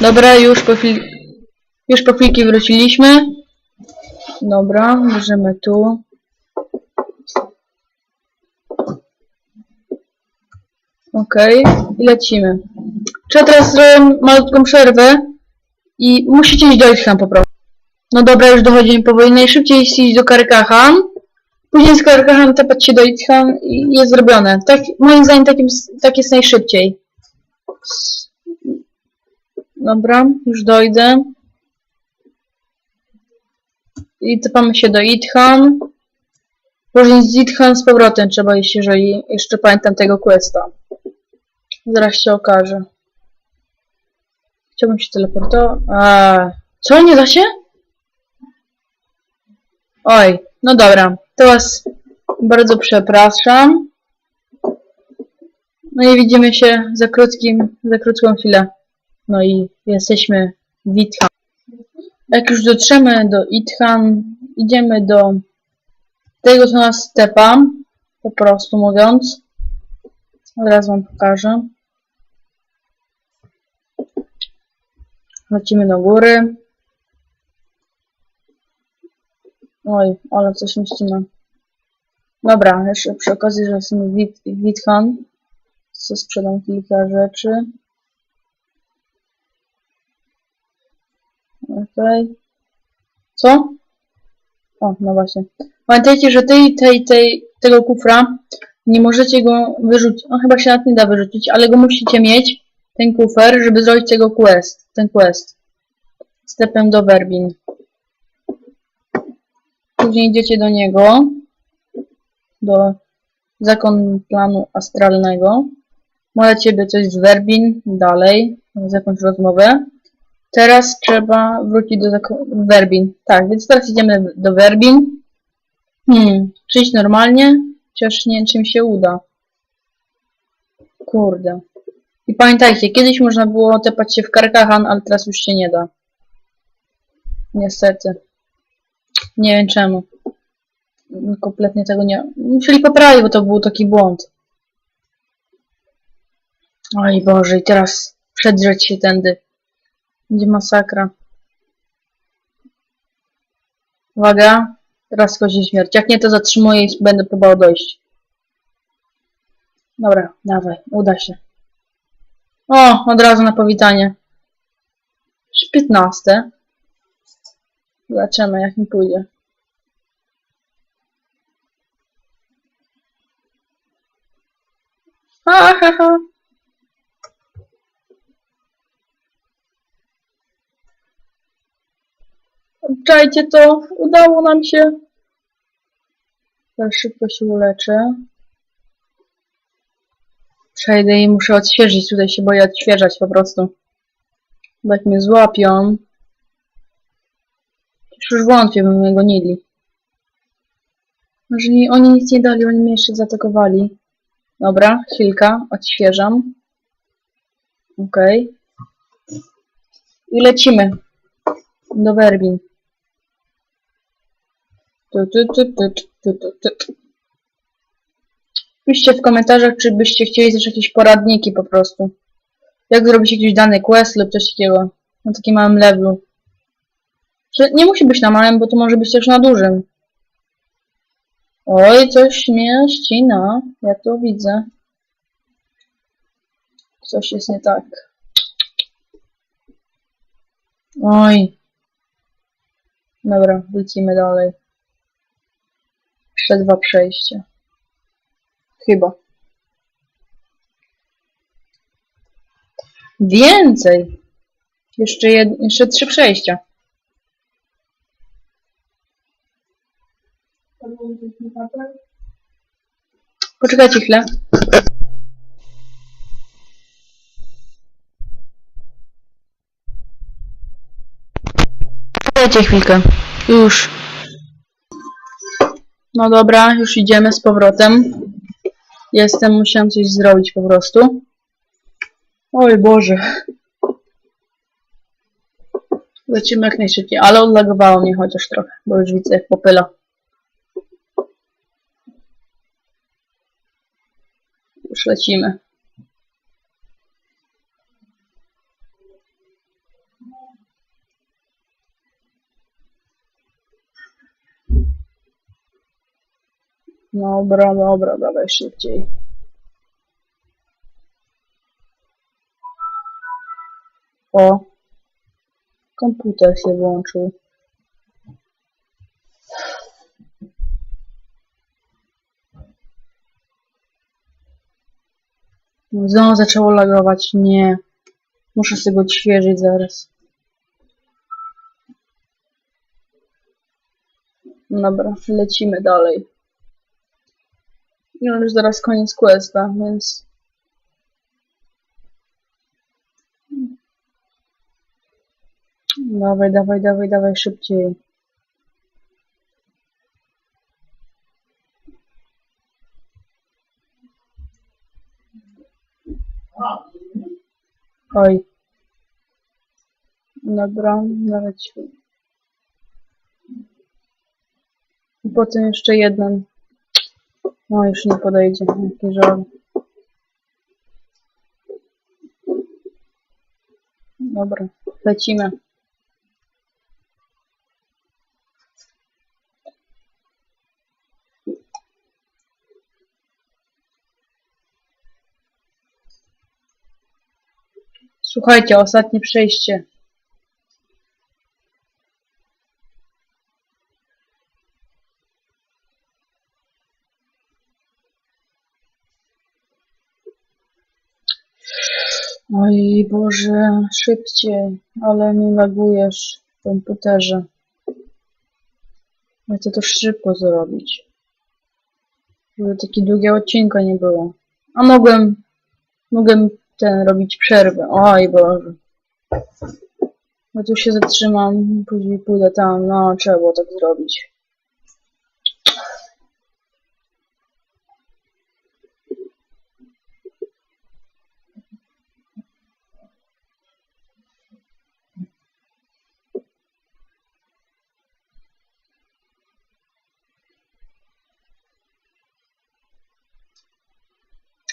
Dobra, już po chwili... Już po chwilki wróciliśmy. Dobra, bierzemy tu. Okej, i lecimy. Trzeba teraz zrobić malutką przerwę i musicie iść do Ilham po prostu. No dobra, już dochodzimy powoli. Najszybciej iść do Karkahan. Później z Karkahan tepać się do Ilham i jest zrobione. Tak, moim zdaniem takim, tak jest najszybciej. Dobra, już dojdę. I tepamy się do Ithan. Później z Ithan z powrotem trzeba iść, jeżeli jeszcze pamiętam tego questa. Zaraz się okaże. Chciałbym się teleportować. A, Co, nie da się? Oj, no dobra. To was bardzo przepraszam. No i widzimy się za krótkim, za krótką chwilę. No i jesteśmy w Ithan. Jak już dotrzemy do Ithan, idziemy do tego, co nas stepa, po prostu mówiąc. Zaraz wam pokażę. Lecimy do góry. Oj, ale coś mi ścina. Dobra, jeszcze przy okazji, że jestem w Wit- w Witchan, co sprzedam kilka rzeczy. Okej. Co? O, no właśnie. Pamiętajcie, że tej, tej, tej, tego kufra nie możecie go wyrzucić. On chyba się nawet nie da wyrzucić, ale go musicie mieć, ten kufer, żeby zrobić tego quest. Ten quest. Stepem do Werbin. Później idziecie do niego. Do zakon planu astralnego. Ma ciebie coś z Werbin. Dalej. Jakąś rozmowę. Teraz trzeba wrócić do Werbin. Tak, więc teraz idziemy do Werbin. Hmm, przyjść normalnie? Chociaż nie wiem, czy mi się uda. Kurde. I pamiętajcie, kiedyś można było tepać się w Karkahan, ale teraz już się nie da. Niestety. Nie wiem czemu. Kompletnie tego nie... Musieli poprawić, bo to był taki błąd. Oj Boże, i teraz przedrzeć się tędy. Będzie masakra. Uwaga. Teraz kozi śmierć. Jak nie, to zatrzymuję i będę próbował dojść. Dobra, dawaj. Uda się. O, od razu na powitanie. Już 15. Zobaczymy, jak mi pójdzie. Ha, ha, ha. Czajcie to, udało nam się. Teraz szybko się uleczę. Przejdę i muszę odświeżyć, tutaj się boję odświeżać po prostu. Bo jak mnie złapią... Już wątpię, by mnie gonili. Nie, oni nic nie dali, oni mnie jeszcze zaatakowali. Dobra, chwilka, odświeżam. Okej. I lecimy. Do Werbin. Tu, tu, tu, tu, tu, tu, tu, tu. Piszcie w komentarzach, czy byście chcieli też jakieś poradniki po prostu. Jak zrobić jakiś dany quest lub coś takiego. Na takim małym levelu. Że nie musi być na małym, bo to może być też na dużym. Oj, coś mnie ścina. Ja to widzę. Coś jest nie tak. Oj. Dobra, lecimy dalej. Jeszcze dwa przejścia. Chyba. Więcej! Jeszcze, jed... jeszcze trzy przejścia. Poczekajcie chwilę. Poczekajcie chwilkę. Już. No dobra, już idziemy z powrotem. Jestem, musiałam coś zrobić po prostu. Oj Boże. Lecimy jak najszybciej, ale odlagowało mnie chociaż trochę, bo już widzę jak popyla. Już lecimy. Dobra, dobra, dawaj szybciej. O, komputer się włączył. Znowu zaczęło lagować. Nie. Muszę sobie go odświeżyć zaraz. Dobra, lecimy dalej. No już zaraz koniec questa, więc... Dawaj, dawaj, dawaj, dawaj szybciej. Oj. Dobra, nawet. I potem jeszcze jeden. No już nie podejdzie, jaki żal. Dobra, lecimy. Słuchajcie, ostatnie przejście. Oj Boże, szybciej, ale mi lagujesz w komputerze. Ja chcę to szybko zrobić. Żeby takie długie odcinka nie było. A mogłem, mogłem ten robić przerwę. Oj Boże. No tu się zatrzymam, później pójdę tam. No, trzeba było tak zrobić.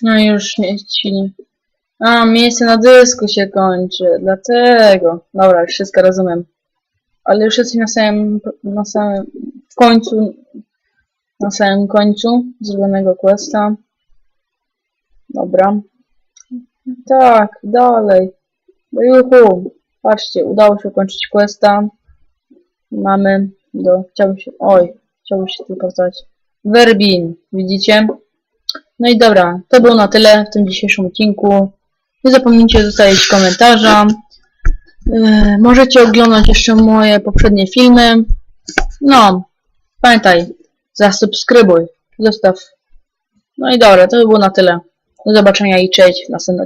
No już mieści. A, miejsce na dysku się kończy, dlatego. Dobra, już wszystko rozumiem. Ale już jesteśmy na samym, na samym, w końcu, na samym końcu zrobionego questa. Dobra. Tak, dalej. Do juhu. Patrzcie, udało się ukończyć questa. Mamy do, chciałbym się, oj, chciałbym się tylko stać. Werbin, widzicie? No i dobra, to było na tyle w tym dzisiejszym odcinku. Nie zapomnijcie zostawić komentarza. Yy, możecie oglądać jeszcze moje poprzednie filmy. No, pamiętaj, zasubskrybuj, zostaw. No i dobra, to by było na tyle. Do zobaczenia i cześć w następnym